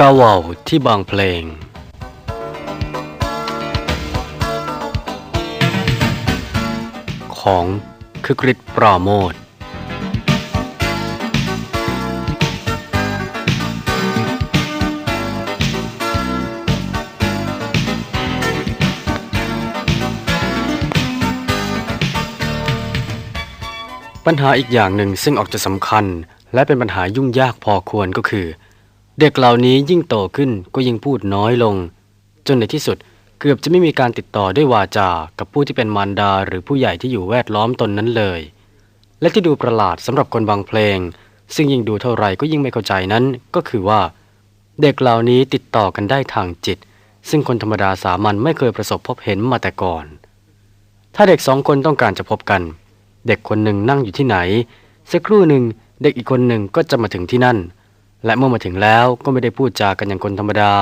กาวาที่บางเพลง ของคือกริชปราโมทปัญหาอีกอย่างหนึ่งซึ่งออกจะสำคัญ และเป็นปัญหายุ่งยากพอควรก็คือ เด็กเหล่านี้ยิ่งโตขึ้นก็ยิ่งพูดน้อยลง จนในที่สุดเกือบจะไม่มีการติดต่อด้วยวาจา กับผู้ที่เป็นมารดาหรือผู้ใหญ่ที่อยู่แวดล้อมตนนั้นเลย และที่ดูประหลาดสำหรับคนบางเพลง ซึ่งยิ่งดูเท่าไหร่ก็ยิ่งไม่เข้าใจนั้นก็คือว่า เด็กเหล่านี้ติดต่อกันได้ทางจิต ซึ่งคนธรรมดาสามัญไม่เคยประสบพบเห็นมาแต่ก่อน ถ้าเด็กสองคนต้องการจะพบกัน เด็กคนหนึ่งนั่งอยู่ที่ไหนสักครู่หนึ่งเด็กอีกคนหนึ่งก็จะมาถึงที่นั่น และเมื่อมาถึงแล้วก็ไม่ได้พูดจากันอย่างคนธรรมดา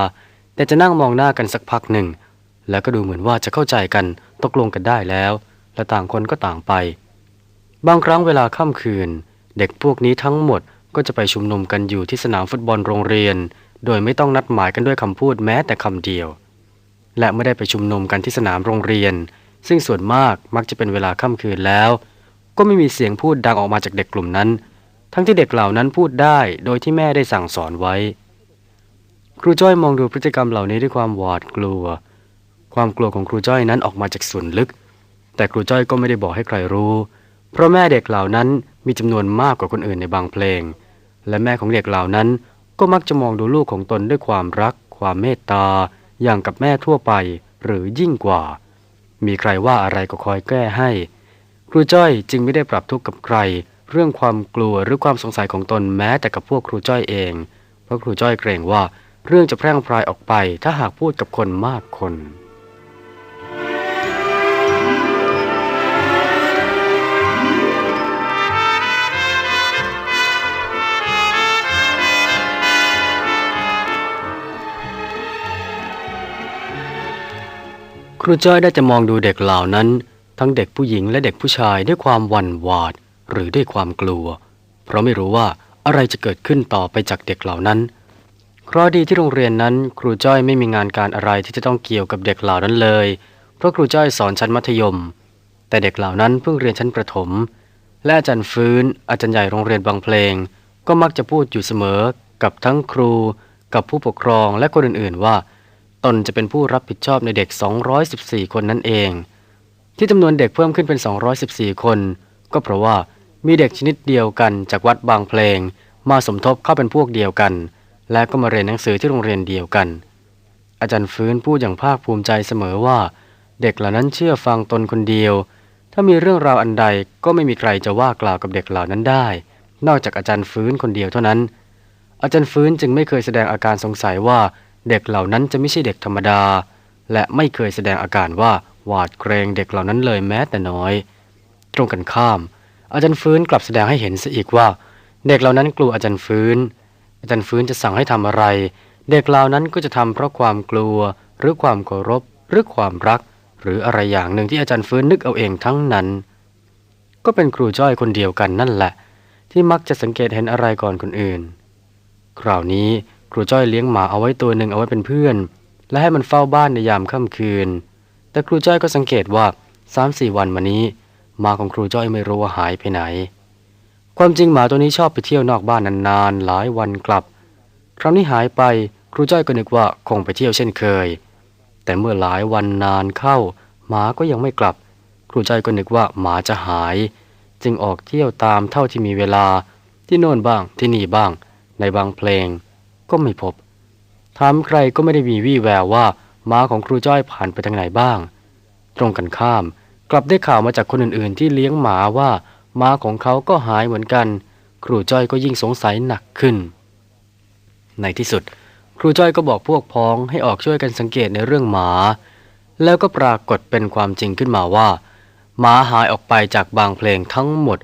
แต่จะนั่งมองหน้ากันสักพักหนึ่ง แล้วก็ดูเหมือนว่าจะเข้าใจกันตกลงกันได้แล้ว และต่างคนก็ต่างไป บางครั้งเวลาค่ำคืน เด็กพวกนี้ทั้งหมดก็จะไปชุมนุมกันอยู่ที่สนามฟุตบอลโรงเรียน โดยไม่ต้องนัดหมายกันด้วยคำพูดแม้แต่คำเดียว และไม่ได้ไปชุมนุมกันที่สนามโรงเรียน ซึ่งส่วนมากมักจะเป็นเวลาค่ำคืนแล้ว ก็ไม่มีเสียงพูดดังออกมาจากเด็กกลุ่มนั้น ทั้งที่เด็กเหล่านั้นพูดได้โดยที่แม่ได้สั่งสอนไว้ ครูจ้อยมองดูพฤติกรรมเหล่านี้ด้วยความหวาดกลัว ความกลัวของครูจ้อยนั้นออกมาจากส่วนลึก แต่ครูจ้อยก็ไม่ได้บอกให้ใครรู้ เพราะแม่เด็กเหล่านั้นมีจำนวนมากกว่าคนอื่นในบางเพลง และแม่ของเด็กเหล่านั้นก็มักจะมองดูลูกของตนด้วยความรัก ความเมตตา อย่างกับแม่ทั่วไป หรือยิ่งกว่า มีใครว่าอะไรก็คอยแก้ให้ ครูจ้อยจึงไม่ได้ปรับทุกข์กับใคร เรื่องความกลัวหรือความสงสัยของตนแม้แต่กับพวกครูจ้อยเอง เพราะครูจ้อยเกรงว่าเรื่องจะแพร่งพรายออกไปถ้าหากพูดกับคนมากคนครูจ้อยได้จะมองดูเด็กเหล่านั้น ทั้งเด็กผู้หญิงและเด็กผู้ชายด้วยความหวั่นหวาด หรือด้วยความกลัว เพราะไม่รู้ว่าอะไรจะเกิดขึ้นต่อไปจากเด็กเหล่านั้นเคราะดีที่โรงเรียนนั้น ครูจ้อยไม่มีงานการอะไรที่จะต้องเกี่ยวกับเด็กเหล่านั้นเลย เพราะครูจ้อยสอนชั้นมัธยม แต่เด็กเหล่านั้นเพิ่งเรียนชั้นประถม และอาจารย์ฟื้น อาจารย์ใหญ่โรงเรียนบางเพลง ก็มักจะพูดอยู่เสมอ กับทั้งครู กับผู้ปกครองและคนอื่นๆ ว่า ตนจะเป็นผู้รับผิดชอบในเด็ก 214 คนนั่นเอง ที่จำนวนเด็กเพิ่มขึ้นเป็น 214 คน ก็เพราะว่า มีเด็กชนิดเดียวกันจากวัดบางเพลง มาสมทบเข้าเป็นพวกเดียวกัน และก็มาเรียนหนังสือที่โรงเรียนเดียวกัน อาจารย์ฟื้นพูดอย่างภาคภูมิใจเสมอว่า เด็กเหล่านั้นเชื่อฟังตนคนเดียว ถ้ามีเรื่องราวอันใดก็ไม่มีใครจะว่ากล่าวกับเด็กเหล่านั้นได้ นอกจากอาจารย์ฟื้นคนเดียวเท่านั้น อาจารย์ฟื้นจึงไม่เคยแสดงอาการสงสัยว่าเด็กเหล่านั้นจะไม่ใช่เด็กธรรมดา และไม่เคยแสดงอาการว่าหวาดเกรงเด็กเหล่านั้นเลยแม้แต่น้อย ตรงกันข้าม อาจารย์ฟื้นกลับแสดงให้เห็นซะอีกว่า เด็กเหล่านั้นกลัวอาจารย์ฟื้น อาจารย์ฟื้นจะสั่งให้ทำอะไร เด็กเหล่านั้นก็จะทำเพราะความกลัว หรือความเคารพ หรือความรัก หรืออะไรอย่างหนึ่งที่อาจารย์ฟื้นนึกเอาเองทั้งนั้น ก็เป็นครูจ้อยคนเดียวกันนั่นแหละ ที่มักจะสังเกตเห็นอะไรก่อนคนอื่น คราวนี้ครูจ้อยเลี้ยงหมาเอาไว้ตัวหนึ่งเอาไว้เป็นเพื่อน และให้มันเฝ้าบ้านในยามค่ำคืน แต่ครูจ้อยก็สังเกตว่าสามสี่วันมานี้ หมาของครูจ้อยไม่รู้ว่าหายไปไหน ความจริงหมาตัวนี้ชอบไปเที่ยวนอกบ้านนานๆ หลายวันกลับ คราวนี้หายไปครูจ้อยก็นึกว่าคงไปเที่ยวเช่นเคย แต่เมื่อหลายวันนานเข้า หมาก็ยังไม่กลับ ครูจ้อยก็นึกว่าหมาจะหาย จึงออกเที่ยวตามเท่าที่มีเวลาที่โน่นบ้างที่นี่บ้าง ในบางเพลง ก็ไม่พบถามใครก็ไม่ได้มีวี่แววว่าม้าของครูจ้อยผ่านไปทางไหนบ้าง ตรงกันข้าม กลับได้ข่าวมาจากคนอื่นๆ ที่เลี้ยงหมาว่าม้าของเขาก็หายเหมือนกัน ครูจ้อยก็ยิ่งสงสัยหนักขึ้น ในที่สุด ครูจ้อยก็บอกพวกพ้องให้ออกช่วยกันสังเกตในเรื่องหมา แล้วก็ปรากฏเป็นความจริงขึ้นมาว่าหมาหายออกไปจากบางเพลงทั้งหมด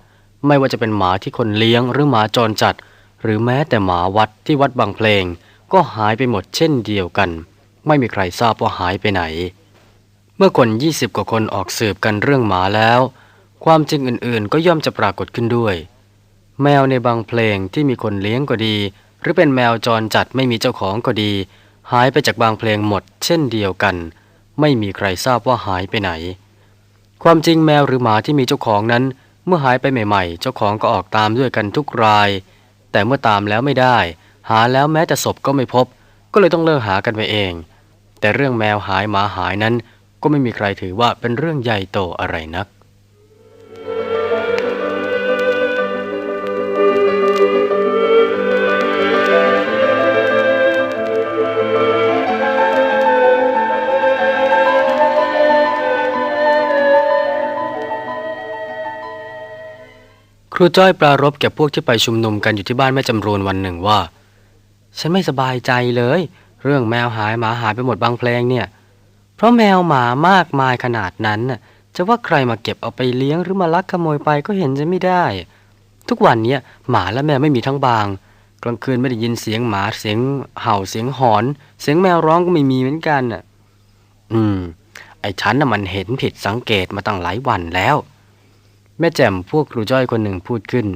ไม่ว่าจะเป็นหมาที่คนเลี้ยงหรือหมาจรจัด หรือแม้แต่หมาวัดที่วัดบางเพลง ก็หายไปหมดเช่นเดียวกัน ไม่มีใครทราบว่าหายไปไหน เมื่อคน20กว่าคนออกสืบกันเรื่องหมาแล้ว ความจริงอื่นๆ ก็ย่อมจะปรากฏขึ้นด้วย แมวในบางเพลงที่มีคนเลี้ยงก็ดี หรือเป็นแมวจรจัดไม่มีเจ้าของก็ดี หายไปจากบางเพลงหมด เช่นเดียวกัน ไม่มีใครทราบว่าหายไปไหน ความจริงแมวหรือหมาที่มีเจ้าของนั้น เมื่อหายไปใหม่ๆ เจ้าของก็ออกตามด้วยกันทุกราย แต่เมื่อตามแล้วไม่ได้ หาแล้วแม้แต่ศพก็ไม่พบ ก็เลยต้องเลิกหากันไปเอง แต่เรื่องแมวหายหมาหายนั้น ก็ไม่มีใครถือว่าเป็นเรื่องใหญ่โตอะไรนัก ครูจ้อยปรารบแก่พวกที่ไปชุมนุมกันอยู่ที่บ้านแม่จำรูนวันหนึ่งว่า ฉันไม่สบายใจเลย เรื่องแมวหายหมาหายไปหมดบางเพลงเนี่ย เพราะแมวหมามากมายขนาดนั้นจะว่าใครมาเก็บเอาไปเลี้ยงหรือมาลักขโมยไปก็เห็นจะไม่ได้ ทุกวันนี้หมาและแมวไม่มีทั้งบาง กลางคืนไม่ได้ยินเสียงหมาเสียงเห่าเสียงหอน เสียงแมวร้องก็ไม่มีเหมือนกันน่ะ อืม ไอ้ฉันน่ะมันเห็นผิดสังเกตมาตั้งหลายวันแล้ว แม่แจ่มพวกครูจ้อยคนหนึ่งพูดขึ้น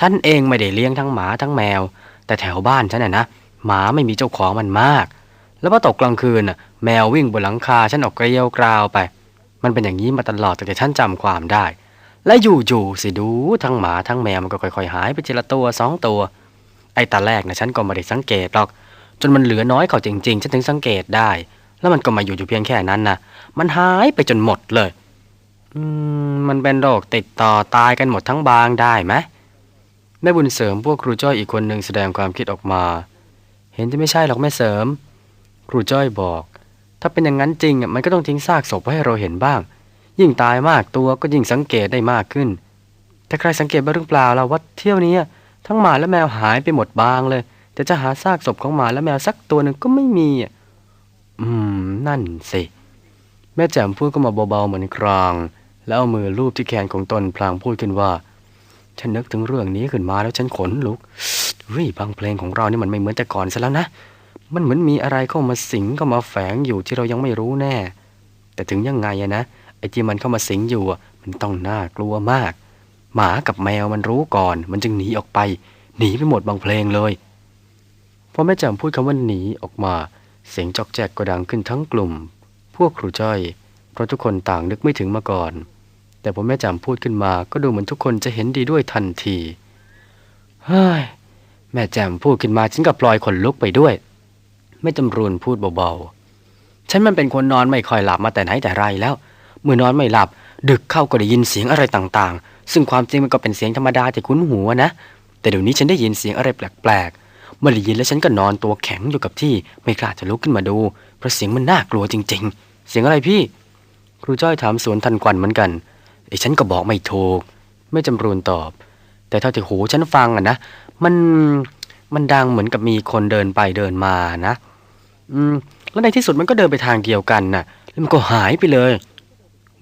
ฉันเองไม่ได้เลี้ยงทั้งหมาทั้งแมว แต่แถวบ้านฉันน่ะนะหมาไม่มีเจ้าของมันมาก แล้วพอตกกลางคืนน่ะแมววิ่งบนหลังคาฉันออกเกลียวกราวไป มันเป็นอย่างนี้มาตลอดแต่ฉันจำความได้ และอยู่ๆสิดูทั้งหมาทั้งแมวมันก็ค่อยๆ หายไปทีละตัวสองตัว ไอ้ตาแรกนะฉันก็ไม่ได้สังเกตหรอก จนมันเหลือน้อยเขาจริงๆ ฉันถึงสังเกตได้ แล้วมันก็มาอยู่อยู่เพียงแค่นั้นนะมันหายไปจนหมดเลย อืมมันเป็นโรคติดต่อตายกันหมดทั้งบางได้ไหมแม่บุญเสริมพวกครูจ้อยอีกคนหนึ่งแสดงความคิดออกมา เห็นจะไม่ใช่หรอกแม่เสริม ครูจ้อยบอก ถ้าเป็นอย่างนั้นจริงอะมันก็ต้องทิ้งซากศพไว้ให้เราเห็นบ้าง ยิ่งตายมากตัวก็ยิ่งสังเกตได้มากขึ้น แต่ใครสังเกตบ้างหรือเปล่าล่ะว่าเที่ยวนี้ทั้งหมาและแมวหายไปหมดบางเลย แต่จะหาซากศพของหมาและแมวสักตัวหนึ่งก็ไม่มีอะอืม นั่นสิแม่แจ่มพูดก็มาเบาๆเหมือนคราง แล้วเอามือลูบที่แขนของตนพลางพูดขึ้นว่า ฉันนึกถึงเรื่องนี้ขึ้นมาแล้วฉันขนลุกเฮ้ยบางเพลงของเรานี่มันไม่เหมือนแต่ก่อนซะแล้วนะ มันเหมือนมีอะไรเข้ามาสิงเข้ามาแฝงอยู่ที่เรายังไม่รู้แน่ แต่ถึงยังไงอะนะไอ้ที่มันเข้ามาสิงอยู่มันต้องน่ากลัวมาก หมากับแมวมันรู้ก่อน มันจึงหนีออกไป หนีไปหมดบางเพลงเลยพอแม่แจ่มพูดคำว่าหนีออกมา เสียงจอกแจกก็ดังขึ้นทั้งกลุ่ม พวกครูจ้อย เพราะทุกคนต่างนึกไม่ถึงมาก่อน แต่พอแม่แจ่มพูดขึ้นมาก็ดูเหมือนทุกคนจะเห็นดีด้วยทันทีเฮ้ยแม่แจ่มพูดขึ้นมาฉันก็ปลอยขนลุกไปด้วย แม่จำรูนพูดเบาๆ ฉันมันเป็นคนนอนไม่ค่อยหลับมาแต่ไหนแต่ไรแล้ว เมื่อนอนไม่หลับ ดึกเข้าก็ได้ยินเสียงอะไรต่างๆ ซึ่งความจริงมันก็เป็นเสียงธรรมดาที่คุ้นหูนะ แต่เดี๋ยวนี้ฉันได้ยินเสียงอะไรแปลกๆ เมื่อได้ยินแล้วฉันก็นอนตัวแข็งอยู่กับที่ไม่กล้าจะลุกขึ้นมาดู เพราะเสียงมันน่ากลัวจริง ๆ เสียงอะไรพี่ ครูจ้อยถามสวนทันควันเหมือนกันไอ้ฉันก็บอกไม่ถูก ไม่จำรูนตอบ แต่เท่าที่หูฉันฟังอะนะ มัน มันดังเหมือนกับมีคนเดินไปเดินมานะ อืม แล้วในที่สุดมันก็เดินไปทางเดียวกันน่ะ แล้วมันก็หายไปเลย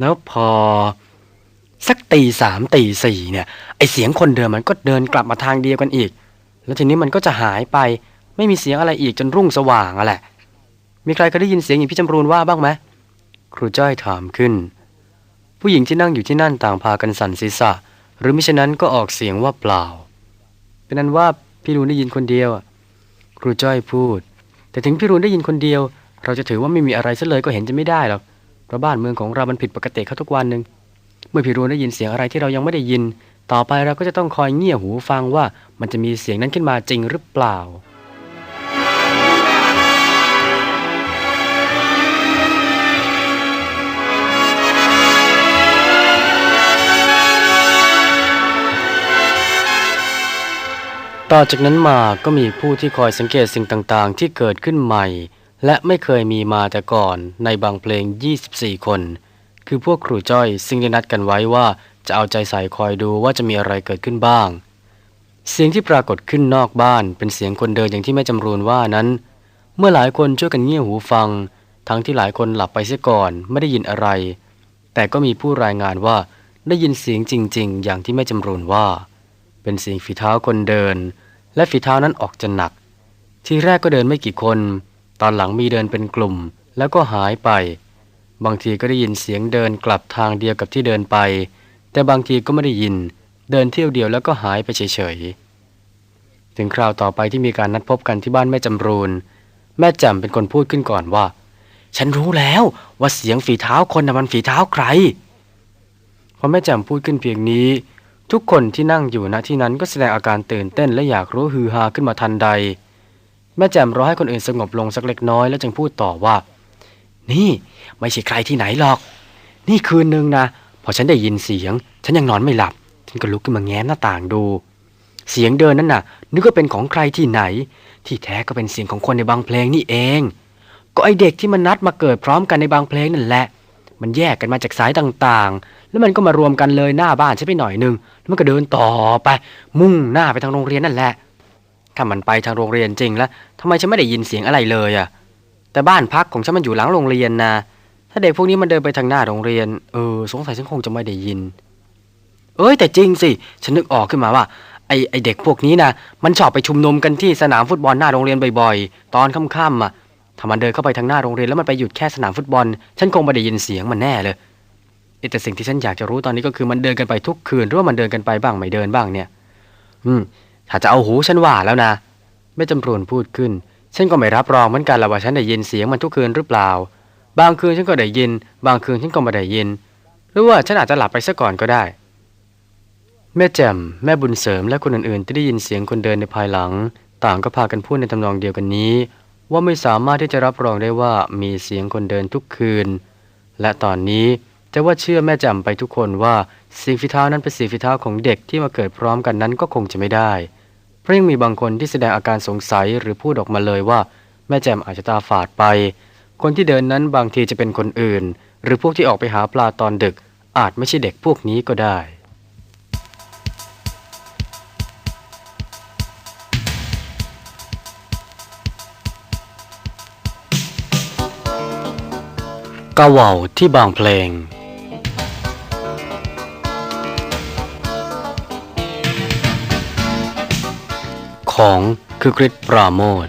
แล้วพอสักตีสามตีสี่เนี่ย ไอเสียงคนเดินมันก็เดินกลับมาทางเดียวกันอีก แล้วทีนี้มันก็จะหายไป ไม่มีเสียงอะไรอีกจนรุ่งสว่างอะแหละ มีใครเคยได้ยินเสียงอย่างพี่จำรูนว่าบ้างไหมครูจ้อยถามขึ้น ผู้หญิงที่นั่งอยู่ที่นั่นต่างพากันสั่นศีรษะ หรือมิฉะนั้นก็ออกเสียงว่าเปล่า เป็นนั้นว่าพี่รูนได้ยินคนเดียวครูจ้อยพูด แต่ถึงพี่รุนได้ยินคนเดียว เราจะถือว่าไม่มีอะไรซะเลยก็เห็นจะไม่ได้หรอกเพราะบ้านเมืองของเรามันผิดปกติเข้าทุกวันหนึ่งเมื่อพี่รุนได้ยินเสียงอะไรที่เรายังไม่ได้ยิน ต่อไปเราก็จะต้องคอยเงี่ยหูฟังว่ามันจะมีเสียงนั้นขึ้นมาจริงหรือเปล่า ต่อจากนั้นมาก็มีผู้ที่คอยสังเกตสิ่งต่างๆ ที่เกิดขึ้นใหม่ และไม่เคยมีมาแต่ก่อนในบางเพลง 24 คน คือพวกครูจ้อยซึ่งได้นัดกันไว้ว่าจะเอาใจใส่คอยดูว่าจะมีอะไรเกิดขึ้นบ้าง เสียงที่ปรากฏขึ้นนอกบ้านเป็นเสียงคนเดินอย่างที่แม่จำรูนว่านั้น เมื่อหลายคนช่วยกันเงี่ยหูฟัง ทั้งที่หลายคนหลับไปเสียก่อนไม่ได้ยินอะไร แต่ก็มีผู้รายงานว่าได้ยินเสียงจริง ๆ อย่างที่แม่จำรูนว่า เป็นเสียงฝีเท้าคนเดิน และฝีเท้านั้นออกจะหนัก ทีแรกก็เดินไม่กี่คน ตอนหลังมีเดินเป็นกลุ่ม แล้วก็หายไป บางทีก็ได้ยินเสียงเดินกลับทางเดียวกับที่เดินไป แต่บางทีก็ไม่ได้ยิน เดินเที่ยวเดียวแล้วก็หายไปเฉยๆ ถึงคราวต่อไปที่มีการนัดพบกันที่บ้านแม่จำรูน แม่แจ่มเป็นคนพูดขึ้นก่อนว่า ฉันรู้แล้วว่าเสียงฝีเท้าคนน่ะมันฝีเท้าใครพอแม่แจ่มพูดขึ้นเพียงนี้ ทุกคนที่นั่งอยู่ณที่นั้นก็แสดงอาการตื่นเต้นและอยากรู้ฮือฮาขึ้นมาทันใด แม่แจ่มรอให้คนอื่นสงบลงสักเล็กน้อยแล้วจึงพูดต่อว่า นี่ไม่ใช่ใครที่ไหนหรอก นี่คืนหนึ่งนะพอฉันได้ยินเสียง ฉันยังนอนไม่หลับ ฉันก็ลุกขึ้นมาแง้มหน้าต่างดู เสียงเดินนั้นน่ะ นึกว่าเป็นของใครที่ไหน ที่แท้ก็เป็นเสียงของคนในบางเพลงนี่เอง ก็ไอเด็กที่มันนัดมาเกิดพร้อมกันในบางเพลงนั่นแหละ มันแยกกันมาจากสายต่างๆ แล้วมันก็มารวมกันเลยหน้าบ้านฉันไปหน่อยนึง แล้วมันก็เดินต่อไป มุ่งหน้าไปทางโรงเรียนนั่นแหละ ถ้ามันไปทางโรงเรียนจริงแล้วทำไมฉันไม่ได้ยินเสียงอะไรเลยอะแต่บ้านพักของฉันมันอยู่หลังโรงเรียนนะ ถ้าเด็กพวกนี้มันเดินไปทางหน้าโรงเรียน เออ สงสัยฉันคงจะไม่ได้ยิน เอ้ยแต่จริงสิ ฉันนึกออกขึ้นมาว่าไอไอเด็กพวกนี้นะมันชอบไปชุมนุมกันที่สนามฟุตบอลหน้าโรงเรียนบ่อยๆ ตอนค่ำๆอะ ถ้ามันเดินเข้าไปทางหน้าโรงเรียนแล้วมันไปหยุดแค่สนามฟุตบอล ฉันคงไม่ได้ยินเสียงมันแน่เลยแต่สิ่งที่ฉันอยากจะรู้ตอนนี้ก็คือมันเดินกันไปทุกคืนหรือว่ามันเดินกันไปบ้างไม่เดินบ้างเนี่ย อืม ถ้าจะเอาหูฉันว่าแล้วนะแม่จำรูนพูดขึ้น ฉันก็ไม่รับรองเหมือนกันละว่าฉันได้ยินเสียงมันทุกคืนหรือเปล่า บางคืนฉันก็ได้ยิน บางคืนฉันก็ไม่ได้ยิน หรือว่าฉันอาจจะหลับไปซะก่อนก็ได้ แม่แจ่มแม่บุญเสริมและคนอื่นๆ ที่ได้ยินเสียงคนเดินในภายหลัง ต่างก็พากันพูดในทำนองเดียวกันนี้ ว่าไม่สามารถที่จะรับรองได้ว่ามีเสียงคนเดินทุกคืน และตอนนี้จะว่าเชื่อแม่แจ่มไปทุกคนว่าเสียงฝีเท้านั้นเป็นเสียงฝีเท้าของเด็กที่มาเกิดพร้อมกันนั้นก็คงจะไม่ได้เพราะยังมีบางคนที่แสดงอาการสงสัยหรือพูดออกมาเลยว่า แม่แจ่มอาจจะตาฝาดไป คนที่เดินนั้นบางทีจะเป็นคนอื่น หรือพวกที่ออกไปหาปลาตอนดึก อาจไม่ใช่เด็กพวกนี้ก็ได้ ก้าว่าที่บางเพลง ของคือกริชปราโมท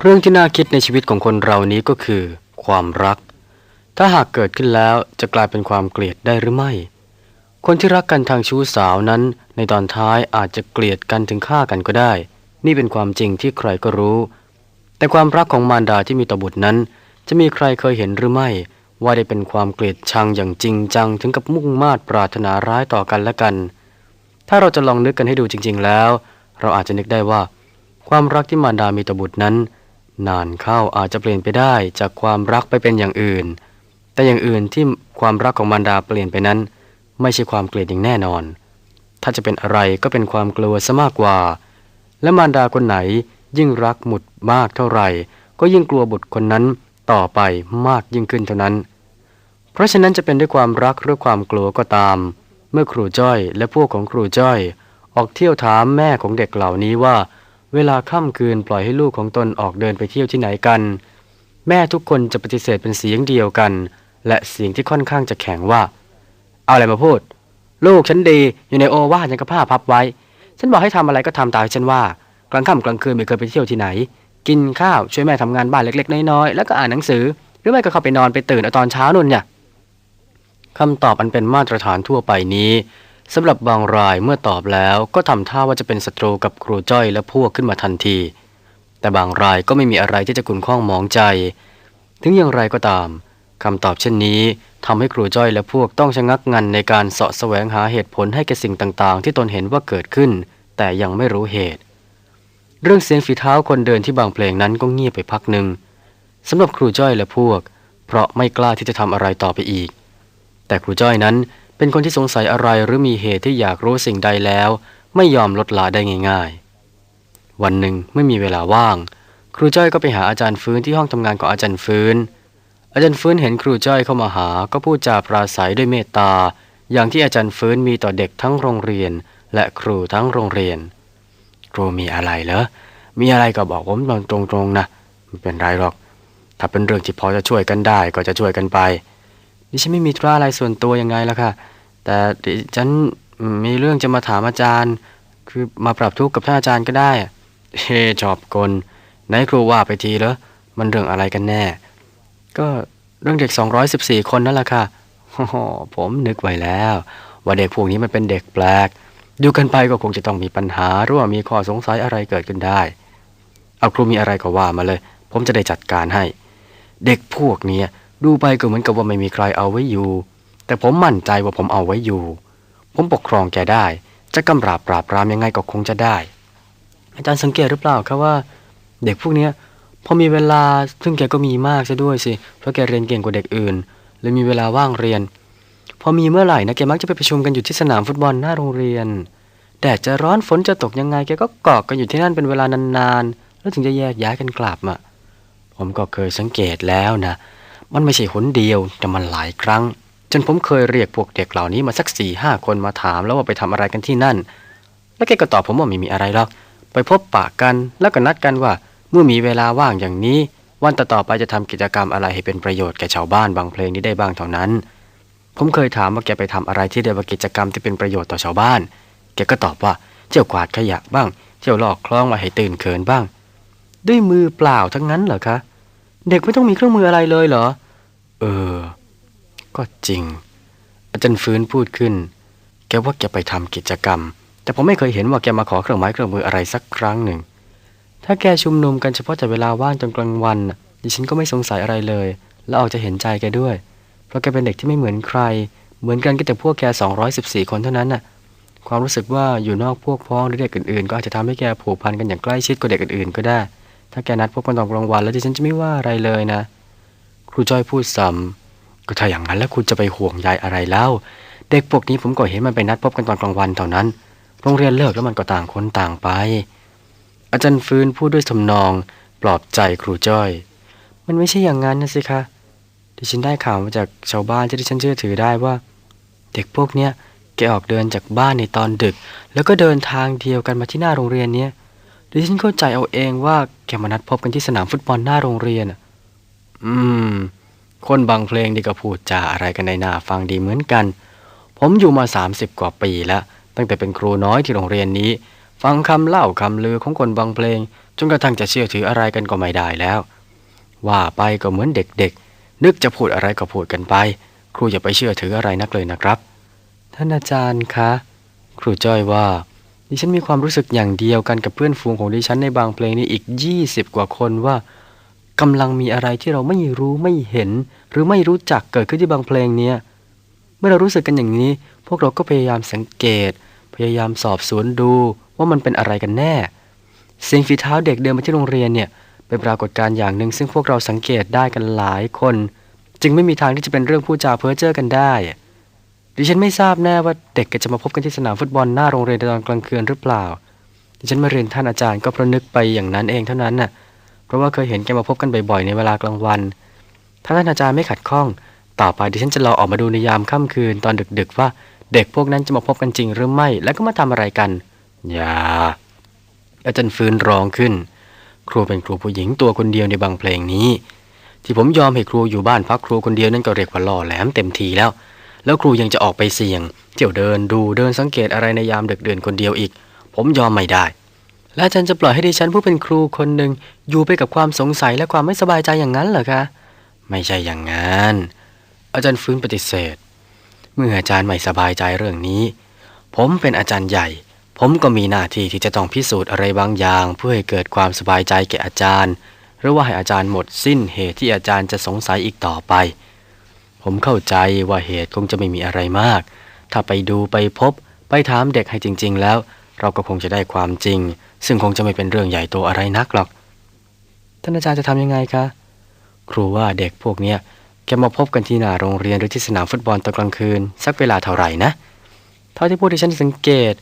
เรื่องที่น่าคิดในชีวิตของคนเรานี้ก็คือ ความรัก ถ้าหากเกิดขึ้นแล้วจะกลายเป็นความเกลียดได้หรือไม่ คนที่รักกันทางชู้สาวนั้น ในตอนท้ายอาจจะเกลียดกันถึงฆ่ากันก็ได้ นี่เป็นความจริงที่ใครก็รู้ แต่ความรักของมารดาที่มีต่อบุตรนั้น จะมีใครเคยเห็นหรือไม่ ว่าได้เป็นความเกลียดชังอย่างจริงจังถึงกับมุ่งมาดปรารถนาร้ายต่อกันและกัน ถ้าเราจะลองนึกกันให้ดูจริง ๆ แล้ว เราอาจจะนึกได้ว่า ความรักที่มารดามีต่อบุตรนั้น นานเข้าอาจจะเปลี่ยนไปได้จากความรักไปเป็นอย่างอื่น แต่อย่างอื่นที่ความรักของมารดาเปลี่ยนไปนั้น ไม่ใช่ความเกลียดอย่างแน่นอน ถ้าจะเป็นอะไรก็เป็นความกลัวซะมากกว่า และมารดาคนไหนยิ่งรักหมุดมากเท่าไหร่ ก็ยิ่งกลัวบุตรคนนั้นต่อไปมากยิ่งขึ้นเท่านั้น เพราะฉะนั้นจะเป็นด้วยความรักหรือความกลัวก็ตาม เมื่อครูจ้อยและพวกของครูจ้อย ออกเที่ยวถามแม่ของเด็กเหล่านี้ว่า เวลาค่ำคืนปล่อยให้ลูกของตนออกเดินไปเที่ยวที่ไหนกัน แม่ทุกคนจะปฏิเสธเป็นเสียงเดียวกัน และเสียงที่ค่อนข้างจะแข็งว่า เอาอะไรมาพูด ลูกฉันดีอยู่ในโอวาทยังกับผ้าพับไว้ ฉันบอกให้ทำอะไรก็ทำตามฉันว่า กลางค่ำกลางคืนไม่เคยไปเที่ยวที่ไหน กินข้าวช่วยแม่ทำงานบ้านเล็กๆน้อยๆแล้วก็อ่านหนังสือ หรือไม่ก็เข้าไปนอนไปตื่นเอาตอนเช้านู่นเนี่ยคำตอบอันเป็นมาตรฐานทั่วไปนี้ สำหรับบางรายเมื่อตอบแล้วก็ทำท่าว่าจะเป็นศัตรูกับครูจ้อยและพวกขึ้นมาทันที แต่บางรายก็ไม่มีอะไรที่จะขุนข้องมองใจ ถึงอย่างไรก็ตามคำตอบเช่นนี้ทำให้ครูจ้อยและพวกต้องชะงักงันในการเสาะแสวงหาเหตุผลให้แก่สิ่งต่างๆ ที่ตนเห็นว่าเกิดขึ้น แต่ยังไม่รู้เหตุ เรื่องเสียงฝีเท้าคนเดินที่บางเพลงนั้นก็เงียบไปพักหนึ่งสำหรับครูจ้อยและพวก เพราะไม่กล้าที่จะทำอะไรต่อไปอีก แต่ครูจ้อยนั้น เป็นคนที่สงสัยอะไรหรือมีเหตุที่อยากรู้สิ่งใดแล้ว ไม่ยอมลดละได้ง่ายๆ วันหนึ่งไม่มีเวลาว่าง ครูจ้อยก็ไปหาอาจารย์ฟื้นที่ห้องทำงานของอาจารย์ฟื้น อาจารย์ฟื้นเห็นครูจ้อยเข้ามาหา ก็พูดจาปราศัยด้วยเมตตา อย่างที่อาจารย์ฟื้นมีต่อเด็กทั้งโรงเรียน และครูทั้งโรงเรียน ครูมีอะไรเหรอ มีอะไรก็บอกผมตรงๆนะไม่เป็นไรหรอก ถ้าเป็นเรื่องที่พอจะช่วยกันได้ก็จะช่วยกันไป ดิฉันไม่มีธุระอะไรส่วนตัวยังไงล่ะค่ะ แต่ดิฉันมีเรื่องจะมาถามอาจารย์ คือมาปรับทุกข์กับท่านอาจารย์ก็ได้ เฮ้ชอบกลไหนครูว่าไปทีเหรอมันเรื่องอะไรกันแน่ ก็เรื่องเด็ก 214 คนนั่นแหละค่ะโอ้โหผมนึกไว้แล้ว ว่าเด็กพวกนี้มันเป็นเด็กแปลก ดูกันไปก็คงจะต้องมีปัญหาหรือว่ามีข้อสงสัยอะไรเกิดขึ้นได้ เอาครูมีอะไรก็ว่ามาเลย ผมจะได้จัดการให้ เด็กพวกนี้ ดูไปก็เหมือนกับว่าไม่มีใครเอาไว้อยู่ แต่ผมมั่นใจว่าผมเอาไว้อยู่ ผมปกครองแกได้ จะกำราบปราบปรามยังไงก็คงจะได้ อาจารย์สังเกตหรือเปล่าครับว่า เด็กพวกนี้พอมีเวลาซึ่งแกก็มีมากซะด้วยสิ เพราะแกเรียนเก่งกว่าเด็กอื่นเลยมีเวลาว่างเรียน พอมีเมื่อไหร่นะแกมักจะไปประชุมกันอยู่ที่สนามฟุตบอลหน้าโรงเรียนแดดจะร้อนฝนจะตกยังไงแกก็เกาะกันอยู่ที่นั่นเป็นเวลานานๆแล้วถึงจะแยกย้ายกันกลับอะผมก็เคยสังเกตแล้วนะ มันไม่ใช่หนเดียวแต่มันหลายครั้ง จนผมเคยเรียกพวกเด็กเหล่านี้มาสักสี่ห้าคนมาถามแล้วว่าไปทำอะไรกันที่นั่น แล้วแกก็ตอบผมว่าไม่มีอะไรหรอก ไปพบปะกันแล้วก็นัดกันว่าเมื่อมีเวลาว่างอย่างนี้ วันต่อๆไปจะทำกิจกรรมอะไรให้เป็นประโยชน์แก่ชาวบ้านบางเพลงนี้ได้บ้างเท่านั้น ผมเคยถามว่าแกไปทำอะไรที่เรียกว่ากิจกรรมที่เป็นประโยชน์ต่อชาวบ้าน แกก็ตอบว่าเที่ยวกวาดขยะบ้าง เที่ยวลอกคลองมาให้ตื่นเขินบ้าง ด้วยมือเปล่าทั้งนั้นเหรอคะ เด็กไม่ต้องมีเครื่องมืออะไรเลยเหรอ เออ ก็จริง อาจารย์ฟื้นพูดขึ้น แกว่าแกไปทำกิจกรรม แต่ผมไม่เคยเห็นว่าแกมาขอเครื่องไม้เครื่องมืออะไรสักครั้งหนึ่ง ถ้าแกชุมนุมกันเฉพาะแต่เวลาว่างจนกลางวัน ดิฉันก็ไม่สงสัยอะไรเลย แล้วออกจะเห็นใจแกด้วย เพราะแกเป็นเด็กที่ไม่เหมือนใคร เหมือนกันก็แต่พวกแก 214 คนเท่านั้นน่ะ ความรู้สึกว่าอยู่นอกพวกพ้องหรือเด็กอื่นๆ ก็อาจจะทำให้แกผูกพันกันอย่างใกล้ชิดกว่าเด็กอื่นๆ ก็ได้ ถ้าแกนัดพบกันตอนกลางวันแล้วดิฉันจะไม่ว่าอะไรเลยนะ ครูจ้อยพูดซ้ำก็ถ้าอย่างนั้นแล้วคุณจะไปห่วงใยอะไรเล่า เด็กพวกนี้ผมก็เห็นมันไปนัดพบกันตอนกลางวันเท่านั้น โรงเรียนเลิกแล้วมันก็ต่างคนต่างไป อาจารย์ฟื้นพูดด้วยทำนองปลอบใจครูจ้อย มันไม่ใช่อย่างนั้นนะสิคะดิฉันได้ข่าวมาจากชาวบ้านที่ดิฉันเชื่อถือได้ว่า เด็กพวกเนี้ยแกออกเดินจากบ้านในตอนดึก แล้วก็เดินทางเดียวกันมาที่หน้าโรงเรียนเนี้ย ดิฉันเข้าใจเอาเองว่าแกมานัดพบกันที่สนามฟุตบอลหน้าโรงเรียนอะอืม คนบางเพลงนี่ก็พูดจาอะไรกันในหน้าฟังดีเหมือนกัน ผมอยู่มา 30 กว่าปีแล้ว ตั้งแต่เป็นครูน้อยที่โรงเรียนนี้ ฟังคำเล่าคำลือของคนบางเพลง จนกระทั่งจะเชื่อถืออะไรกันก็ไม่ได้แล้ว ว่าไปก็เหมือนเด็กๆ นึกจะพูดอะไรก็พูดกันไป ครูอย่าไปเชื่อถืออะไรนักเลยนะครับ ท่านอาจารย์คะ ครูจ้อยว่า ดิฉันมีความรู้สึกอย่างเดียวกันกับเพื่อนฝูงของดิฉันในบางเพลงนี้อีก 20 กว่าคนว่ากำลังมีอะไรที่เราไม่รู้ไม่เห็น หรือไม่รู้จักเกิดขึ้นที่บางเพลงเนี้ยเมื่อเรารู้สึกกันอย่างนี้ พวกเราก็พยายามสังเกต พยายามสอบสวนดูว่ามันเป็นอะไรกันแน่ เสียงฝีเท้าเด็กเดินมาที่โรงเรียนเนี่ยเป็นปรากฏการณ์อย่างหนึ่งซึ่งพวกเราสังเกตได้กันหลายคน จึงไม่มีทางที่จะเป็นเรื่องพูดจาเพ้อเจ้อกันได้ ดิฉันไม่ทราบแน่ว่าเด็กจะมาพบกันที่สนามฟุตบอลหน้าโรงเรียนตอนกลางคืนหรือเปล่า ดิฉันมาเรียนท่านอาจารย์ก็เพราะนึกไปอย่างนั้นเองเท่านั้นน่ะ เพราะว่าเคยเห็นแกมาพบกันบ่อยๆในเวลากลางวัน ถ้าท่านอาจารย์ไม่ขัดข้อง ต่อไปดิฉันจะรอออกมาดูในยามค่ำคืนตอนดึกๆว่าเด็กพวกนั้นจะมาพบกันจริงหรือไม่ แล้วก็มาทำอะไรกัน อย่า อาจารย์ฟื้นร้องขึ้น ครูเป็นครูผู้หญิงตัวคนเดียวในบางเพลงนี้ ที่ผมยอมให้ครูอยู่บ้านพักครูคนเดียวนั่นก็เรียกว่าหล่อแหลมเต็มทีแล้ว แล้วครูยังจะออกไปเสี่ยง เที่ยวเดินดูเดินสังเกตอะไรในยามดึกเดินคนเดียวอีก ผมยอมไม่ได้ และอาจารย์จะปล่อยให้ดิฉันผู้เป็นครูคนหนึ่งอยู่ไปกับความสงสัยและความไม่สบายใจอย่างนั้นเหรอคะ ไม่ใช่อย่างนั้น อาจารย์ฟื้นปฏิเสธ เมื่ออาจารย์ไม่สบายใจเรื่องนี้ ผมเป็นอาจารย์ใหญ่ ผมก็มีหน้าที่ที่จะต้องพิสูจน์อะไรบางอย่าง เพื่อให้เกิดความสบายใจแก่อาจารย์ หรือว่าให้อาจารย์หมดสิ้นเหตุที่อาจารย์จะสงสัยอีกต่อไป ผมเข้าใจว่าเหตุคงจะไม่มีอะไรมาก ถ้าไปดูไปพบ ไปถามเด็กให้จริง ๆ แล้ว เราก็คงจะได้ความจริง ซึ่งคงจะไม่เป็นเรื่องใหญ่โตอะไรนักหรอก ท่านอาจารย์จะทำยังไงคะ ครูว่าเด็กพวกเนี้ยแกมาพบกันที่หน้าโรงเรียนหรือที่สนามฟุตบอลตอนกลางคืน สักเวลาเท่าไหร่นะ เท่าที่พูดที่ฉันสังเกต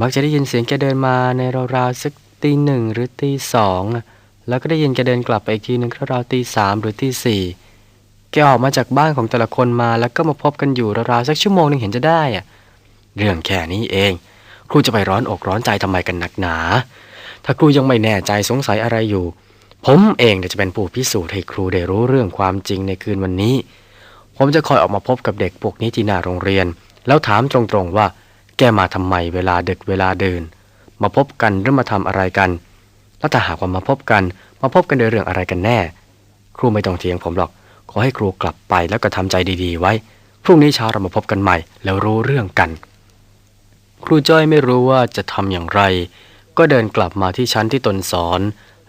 มักจะได้ยินเสียงแกเดินมาในราวๆสักตีหนึ่งหรือตีสองอะแล้วก็ได้ยินแกเดินกลับไปอีกทีหนึ่งราวๆตีสามหรือตีสี่ แกออกมาจากบ้านของแต่ละคนมาแล้วก็มาพบกันอยู่ราวๆสักชั่วโมงหนึ่งเห็นจะได้อะเรื่องแค่นี้เอง ครูจะไปร้อนอกร้อนใจทำไมกันหนักหนา ถ้าครูยังไม่แน่ใจสงสัยอะไรอยู่ ผมเองเนี่ยจะเป็นผู้พิสูจน์ให้ครูได้รู้เรื่องความจริงในคืนวันนี้ ผมจะคอยออกมาพบกับเด็กพวกนี้ที่หน้าโรงเรียน แล้วถามตรงๆว่า แกมาทำไมเวลาดึกเวลาเดิน มาพบกันหรือมาทำอะไรกัน แล้วถ้าหากว่ามาพบกัน มาพบกันโดยเรื่องอะไรกันแน่ ครูไม่ต้องเถียงผมหรอก อให้ครูกลับไปแล้วก็ทำใจดีๆ ไว้ พรุ่งนี้เช้าเรามาพบกันใหม่ แล้วรู้เรื่องกัน ครูจ้อยไม่รู้ว่าจะทำอย่างไร ก็เดินกลับมาที่ชั้นที่ตนสอน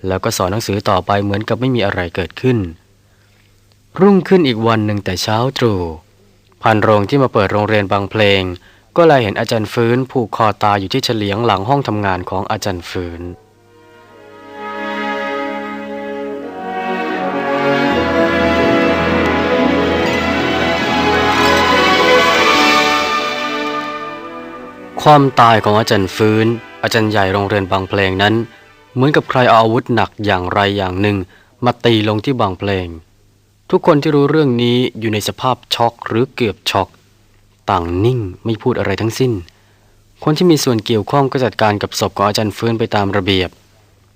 แล้วก็สอนหนังสือต่อไปเหมือนกับไม่มีอะไรเกิดขึ้น รุ่งขึ้นอีกวันหนึ่งแต่เช้าตรู่พันโรงที่มาเปิดโรงเรียนบางเพลง ก็เลยเห็นอาจารย์ฟื้นผูกคอตาอยู่ที่เฉลียงหลังห้องทำงานของอาจารย์ฟื้น ความตายของอาจารย์ฟื้น อาจารย์ใหญ่โรงเรียนบางเพลงนั้น เหมือนกับใครเอาอาวุธหนักอย่างไรอย่างหนึ่ง มาตีลงที่บางเพลง ทุกคนที่รู้เรื่องนี้อยู่ในสภาพช็อกหรือเกือบช็อก ต่างนิ่งไม่พูดอะไรทั้งสิ้น คนที่มีส่วนเกี่ยวข้องก็จัดการกับศพของอาจารย์ฟื้นไปตามระเบียบ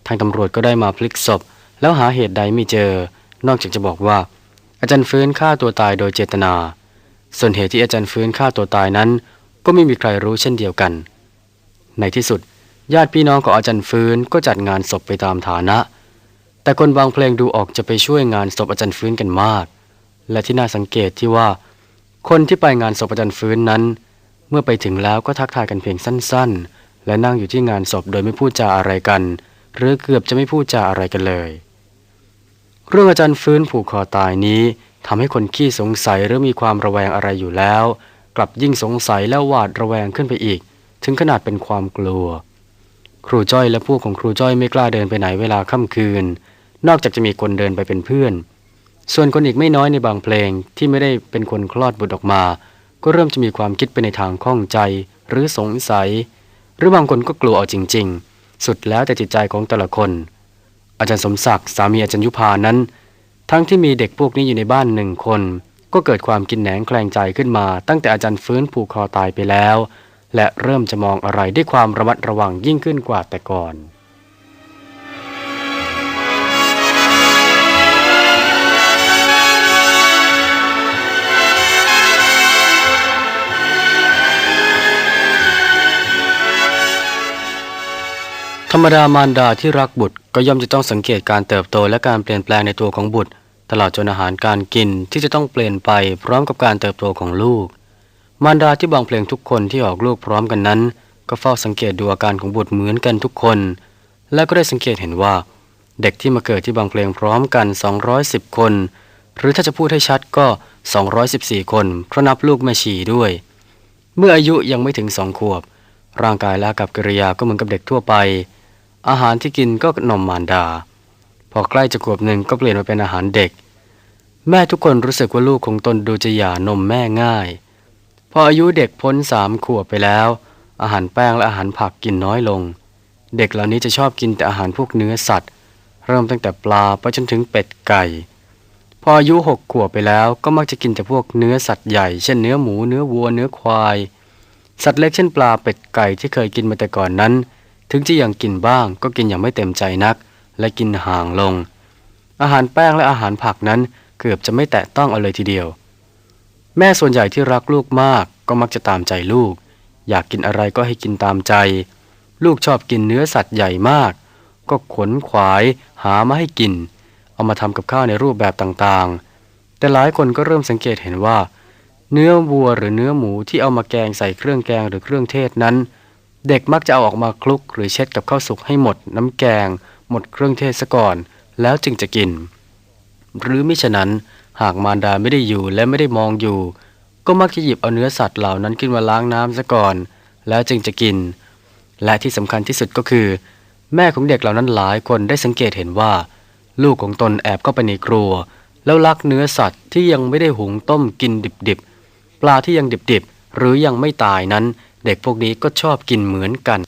ทางตำรวจก็ได้มาพลิกศพ แล้วหาเหตุใดไม่เจอ นอกจากจะบอกว่า อาจารย์ฟื้นฆ่าตัวตายโดยเจตนา ส่วนเหตุที่อาจารย์ฟื้นฆ่าตัวตายนั้น ก็ไม่มีใครรู้เช่นเดียวกัน ในที่สุด ญาติพี่น้องของอาจารย์ฟื้นก็จัดงานศพไปตามฐานะ แต่คนบางเพลงดูออกจะไปช่วยงานศพอาจารย์ฟื้นกันมาก และที่น่าสังเกตที่ว่า คนที่ไปงานศพอาจารย์ฟื้นนั้น เมื่อไปถึงแล้วก็ทักทายกันเพียงสั้น ๆ และนั่งอยู่ที่งานศพโดยไม่พูดจาอะไรกัน หรือเกือบจะไม่พูดจาอะไรกันเลยเรื่องอาจารย์ฟื้นผูกคอตายนี้ทำให้คนขี้สงสัยหรือมีความระแวงอะไรอยู่แล้ว กลับยิ่งสงสัยและหวาดระแวงขึ้นไปอีก ถึงขนาดเป็นความกลัว ครูจ้อยและพวกของครูจ้อยไม่กล้าเดินไปไหนเวลาค่ำคืน นอกจากจะมีคนเดินไปเป็นเพื่อน ส่วนคนอีกไม่น้อยในบางเพลงที่ไม่ได้เป็นคนคลอดบุตรออกมา ก็เริ่มจะมีความคิดไปในทางข้องใจ หรือสงสัย หรือบางคนก็กลัวเอาจริง ๆ สุดแล้วแต่จิตใจของแต่ละคน อาจารย์สมศักดิ์สามีอาจารย์ยุพานั้น ทั้งที่มีเด็กพวกนี้อยู่ในบ้านหนึ่งคน ก็เกิดความกินแหนงแคลงใจขึ้นมา ตั้งแต่อาจารย์ฟื้นผูกคอตายไปแล้ว และเริ่มจะมองอะไรด้วยความระมัดระวังยิ่งขึ้นกว่าแต่ก่อนธรรมดามารดาที่รักบุตรก็ย่อมจะต้องสังเกตการเติบโตและการเปลี่ยนแปลงในตัวของบุตร ตลอดจนอาหารการกินที่จะต้องเปลี่ยนไปพร้อมกับการเติบโตของลูก มารดาที่บางเพลงทุกคนที่ออกลูกพร้อมกันนั้น ก็เฝ้าสังเกตดูอาการของบุตรเหมือนกันทุกคน และก็ได้สังเกตเห็นว่า เด็กที่มาเกิดที่บางเพลงพร้อมกัน 210 คน หรือถ้าจะพูดให้ชัดก็ 214 คนเพราะนับลูกแม่ชีด้วย เมื่ออายุยังไม่ถึงสองขวบ ร่างกายและกับกิริยาก็เหมือนกับเด็กทั่วไป อาหารที่กินก็นมมารดา พอใกล้จะขวบหนึ่งก็เปลี่ยนมาเป็นอาหารเด็ก แม่ทุกคนรู้สึกว่าลูกของตนดูจะหย่านมแม่ง่าย พออายุเด็กพ้นสามขวบไปแล้ว อาหารแป้งและอาหารผักกินน้อยลง เด็กเหล่านี้จะชอบกินแต่อาหารพวกเนื้อสัตว์ เริ่มตั้งแต่ปลาไปจนถึงเป็ดไก่ พออายุหกขวบไปแล้วก็มักจะกินแต่พวกเนื้อสัตว์ใหญ่ เช่นเนื้อหมูเนื้อวัวเนื้อควาย สัตว์เล็กเช่นปลาเป็ดไก่ที่เคยกินมาแต่ก่อนนั้น ถึงจะยังกินบ้าง ก็กินอย่างไม่เต็มใจนัก และกินห่างลง อาหารแป้งและอาหารผักนั้น เกือบจะไม่แตะต้องเอาเลยทีเดียว แม่ส่วนใหญ่ที่รักลูกมากก็มักจะตามใจลูก อยากกินอะไรก็ให้กินตามใจ ลูกชอบกินเนื้อสัตว์ใหญ่มาก ก็ขนขวายหามาให้กิน เอามาทำกับข้าวในรูปแบบต่างๆ แต่หลายคนก็เริ่มสังเกตเห็นว่า เนื้อวัวหรือเนื้อหมูที่เอามาแกงใส่เครื่องแกงหรือเครื่องเทศนั้น เด็กมักจะเอาออกมาคลุกหรือเช็ดกับข้าวสุกให้หมดน้ำแกง หมดเครื่องเทศซะก่อน แล้วจึงจะกิน หรือมิฉะนั้นหากมารดาไม่ได้อยู่และไม่ได้มองอยู่ ก็มักจะหยิบเอาเนื้อสัตว์เหล่านั้นขึ้นมาล้างน้ำซะก่อน แล้วจึงจะกิน และที่สำคัญที่สุดก็คือ แม่ของเด็กเหล่านั้นหลายคนได้สังเกตเห็นว่า ลูกของตนแอบเข้าไปในครัว แล้วลักเนื้อสัตว์ที่ยังไม่ได้หุงต้มกินดิบๆปลาที่ยังดิบๆหรือยังไม่ตายนั้น เด็กพวกนี้ก็ชอบกินเหมือนกัน